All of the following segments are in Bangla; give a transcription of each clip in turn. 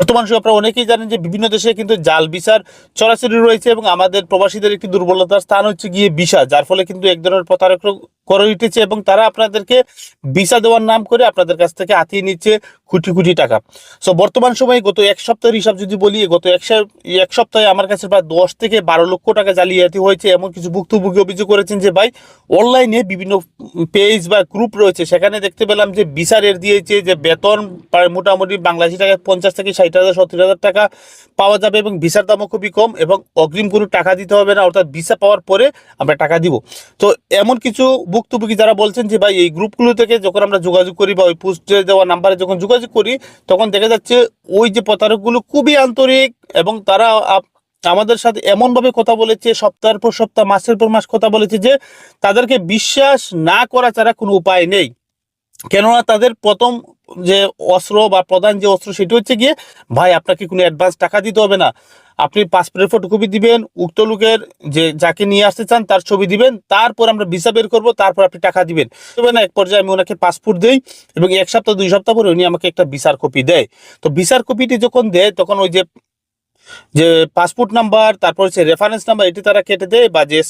বর্তমান সময় আপনারা অনেকেই জানেন যে বিভিন্ন দেশে কিন্তু জাল বিচার চলাচল রয়েছে এবং আমাদের প্রবাসীদের একটি দুর্বলতার স্থান হচ্ছে গিয়ে বিষা যার ফলে কিন্তু এক ধরনের প্রতারক করে উঠেছে এবং তারা আপনাদেরকে ভিসা দেওয়ার নাম করে আপনাদের কাছ থেকে হাতিয়ে নিচ্ছে কোটি কোটি টাকা। সো বর্তমান সময়ে গত এক সপ্তাহের হিসাব যদি বলি, গত এক এক সপ্তাহে আমার কাছে প্রায় দশ থেকে বারো লক্ষ টাকা জালিয়াতি হয়েছে এমন কিছু ভুক্তভোগী অভিযোগ করেছেন যে, ভাই অনলাইনে বিভিন্ন পেজ বা গ্রুপ রয়েছে, সেখানে দেখতে পেলাম যে বিচারের দিয়েছে, যে বেতন মোটামুটি বাংলাদেশি টাকায় পঞ্চাশ থেকে ষাট হাজার, সত্তর হাজার টাকা পাওয়া যাবে এবং ভিসার দামও খুবই কম এবং অগ্রিম কোনো টাকা দিতে হবে না, অর্থাৎ ভিসা পাওয়ার পরে আমরা টাকা দিব। তো এমন কিছু ভুক্তভোগী যারা বলছেন যে ভাই, এই গ্রুপগুলো থেকে যখন আমরা যোগাযোগ করি বা ওই পোস্টে দেওয়া নাম্বারে যখন যোগাযোগ করি, তখন দেখা যাচ্ছে ওই যে প্রতারকগুলো খুবই আন্তরিক এবং তারা আমাদের সাথে এমনভাবে কথা বলেছে, সপ্তাহের পর সপ্তাহ, মাসের পর মাস কথা বলেছে যে তাদেরকে বিশ্বাস না করা ছাড়া কোনো উপায় নেই। কেননা তাদের প্রথম যে অস্ত্র বা প্রধান যে অস্ত্র সেটি হচ্ছে গিয়ে, ভাই, আপনাকে কোনো অ্যাডভান্স টাকা দিতে হবে না। আপনি পাসপোর্টের ফটোকপি দিবেন, উক্ত লোকের যে যাকে নিয়ে আসতে চান তার ছবি দিবেন, তারপর আমরা ভিসা বের করব, তারপর আপনি টাকা দিবেন। তবে না, এক পর্যায়ে আমি ওনাকে পাসপোর্ট দিই এবং এক সপ্তাহ, দুই সপ্তাহ পরে উনি আমাকে একটা ভিসার কপি দেয়। তো ভিসার কপিটি যখন দেয়, তখন ওই যে যে পাসপোর্ট নাম্বার তারপর হচ্ছে রেফারেন্স নাম্বার এটি তারা কেটে দেয় বা যে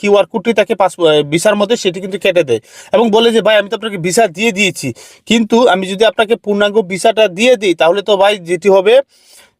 কিউআর কোডটি তাকে ভিসার মধ্যে সেটি কিন্তু কেটে দেয়। এবং বলে যে, ভাই, আমি তো আপনাকে ভিসা দিয়ে দিয়েছি। কিন্তু আমি যদি আপনাকে পূর্ণাঙ্গ ভিসাটা দিয়ে দিই, তাহলে তো ভাই যেটি হবে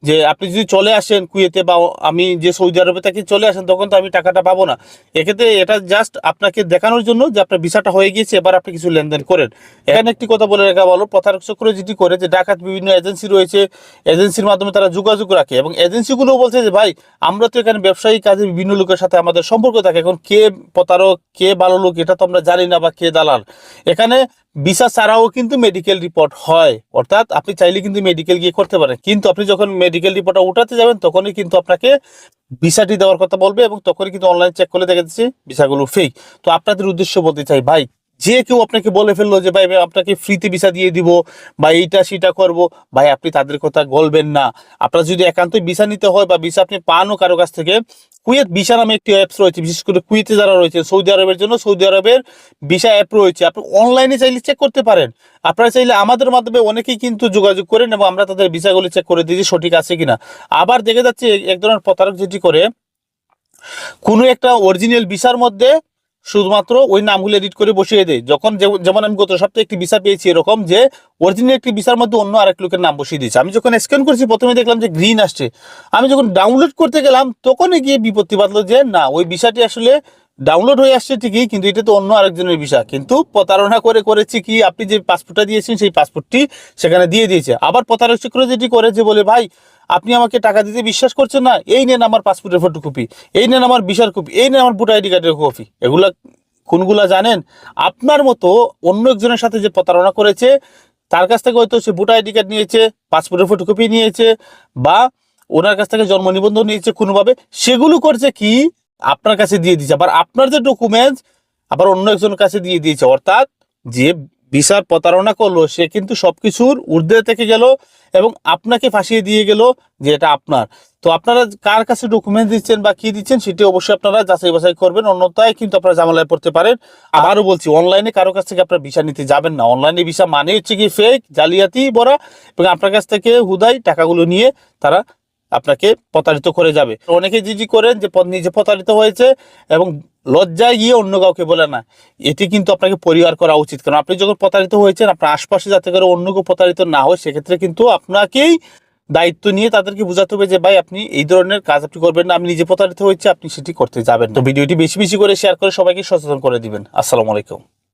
যে আপনি যদি চলে আসেন কুয়েতে বা আমি যে সৌদি আরবে থেকে, চলে আসেন, তখন তো আমি টাকাটা পাবো না। এক্ষেত্রে এটা জাস্ট আপনাকে দেখানোর জন্য যে আপনার ভিসাটা হয়ে গিয়েছে, এবার আপনি কিছু লেনদেন করেন। এখানে একটি কথা বলে রাখা ভালো, প্রতারক চক্র যেটি করে যে ডাকাত বিভিন্ন এজেন্সি রয়েছে, এজেন্সির মাধ্যমে তারা যোগাযোগ রাখে এবং এজেন্সিগুলো বলছে যে, ভাই, আমরা তো এখানে ব্যবসায়ী কাজে বিভিন্ন লোকের সাথে আমাদের সম্পর্ক থাকে। এখন কে প্রতারক, কে ভালো লোক, এটা তো আমরা জানি না বা কে দালাল। এখানে ভিসা ছাড়াও কিন্তু মেডিকেল রিপোর্ট হয়। অর্থাৎ আপনি চাইলে কিন্তু মেডিকেল গিয়ে করতে পারেন। কিন্তু আপনি যখন মেডিকেল রিপোর্টটা উঠাতে যাবেন, তখনই কিন্তু আপনাকে ভিসাটি দেওয়ার কথা বলবে এবং তখনই কিন্তু অনলাইন চেক করলে দেখা যাচ্ছে ভিসাগুলো ফেক তো আপনাদের উদ্দেশ্য বলতে চাই, ভাই, যে কেউ আপনাকে বলে ফেলল যে, ভাই আপনাকে ফ্রিতে ভিসা দিয়ে দিব বা এইটা সেটা করব, ভাই, আপনি তাদের কথা বলবেন না। আপনার যদি একান্তই ভিসা নিতে হয় বা ভিসা আপনি পানও কারও কাছ থেকে কুয়েত ভিসা নামে একটি অ্যাপস রয়েছে, বিশেষ করে কুয়েতে যারা রয়েছে সৌদি আরবের জন্য সৌদি আরবের ভিসা অ্যাপ রয়েছে। আপনি অনলাইনে চাইলে চেক করতে পারেন। আপনারা চাইলে আমাদের মাধ্যমে অনেকেই কিন্তু যোগাযোগ করেন এবং আমরা তাদের ভিসাগুলি চেক করে দিয়েছি, সঠিক আছে কিনা। আবার দেখে যাচ্ছে, এক ধরনের প্রতারক যেটি করে, কোনো একটা অরিজিনাল ভিসার মধ্যে শুধুমাত্র ওই নামগুলো এডিট করে বসিয়ে দেয়। যখন যেমন আমি গত সপ্তাহে একটি ভিসা পেয়েছি এরকম যে অরিজিনাল একটি ভিসার মধ্যে অন্য আরেক লোকের নাম বসিয়ে দিয়েছে। আমি যখন স্ক্যান করছি, প্রথমে দেখলাম যে গ্রিন আসছে। আমি যখন ডাউনলোড করতে গেলাম, তখনই গিয়ে বিপত্তি বাঁধলো যে, না, ওই ভিসাটি আসলে ডাউনলোড হয়ে আসছে ঠিকই, কিন্তু এটা তো অন্য আরেকজনের ভিসা। কিন্তু প্রতারণা করে করেছি কি, আপনি যে পাসপোর্টটা দিয়েছেন, সেই পাসপোর্টটি সেখানে দিয়ে দিয়েছে। আবার প্রতারক চক্র যেটি করে যে বলে, ভাই, আপনি আমাকে টাকা দিতে বিশ্বাস করছেন না? এই নেন আমার পাসপোর্টের ফটোকপি এই নেন আমার ভিসার কপি এই নেন আমার ভোটার আইডি কার্ডের কপি এগুলা কোনগুলা জানেন? আপনার মতো অন্য একজনের সাথে যে প্রতারণা করেছে, তার কাছ থেকে হয়তো সে ভোটার আইডি কার্ড নিয়েছে পাসপোর্টের ফটোকপি নিয়েছে, বা ওনার কাছ থেকে জন্ম নিবন্ধন নিয়েছে কোনোভাবে, সেগুলো করছে কি? আপনার কাছে দিয়ে দিয়েছে, আবার আপনার যে ডকুমেন্টস আবার অন্য একজনের কাছে দিয়ে দিয়েছে। অর্থাৎ যে ভিসার প্রতারণা করল, সে কিন্তু সবকিছুর ঊর্ধ্বে থেকে গেল এবং আপনাকে ফাঁসিয়ে দিয়ে গেল যে এটা আপনার। তো আপনারা কার কাছে ডকুমেন্ট দিচ্ছেন বা কি দিচ্ছেন, সেটি অবশ্যই আপনারা যাচাই বাছাই করবেন। অন্যথায় কিন্তু আপনারা ঝামেলায় পড়তে পারেন। আবারও বলছি অনলাইনে কারও কাছ থেকে আপনারা ভিসা নিতে যাবেন না। অনলাইনে ভিসা মানে হচ্ছে কি ফেক জালিয়াতি বড়া এবং আপনার কাছ থেকে হুদাই টাকাগুলো নিয়ে তারা আপনাকে প্রতারিত করে যাবে। অনেকে জিজি করেন যে নিজে প্রতারিত হয়েছে এবং লজ্জায় গিয়ে অন্য কাউকে বলে না। এটি কিন্তু আপনাকে পরিহার করা উচিত। কারণ আপনি যখন প্রতারিত হয়েছেন, আপনার আশপাশে যাতে করে অন্য কেউ প্রতারিত না হয়, সেক্ষেত্রে কিন্তু আপনাকেই দায়িত্ব নিয়ে তাদেরকে বোঝাতে হবে যে, ভাই, আপনি এই ধরনের কাজ আপনি করবেন না। আমি নিজে প্রতারিত হয়েছে, আপনি সেটি করতে যাবেন তো ভিডিওটি বেশি বেশি করে শেয়ার করে সবাইকে সচেতন করে দিবেন। আসসালামু আলাইকুম।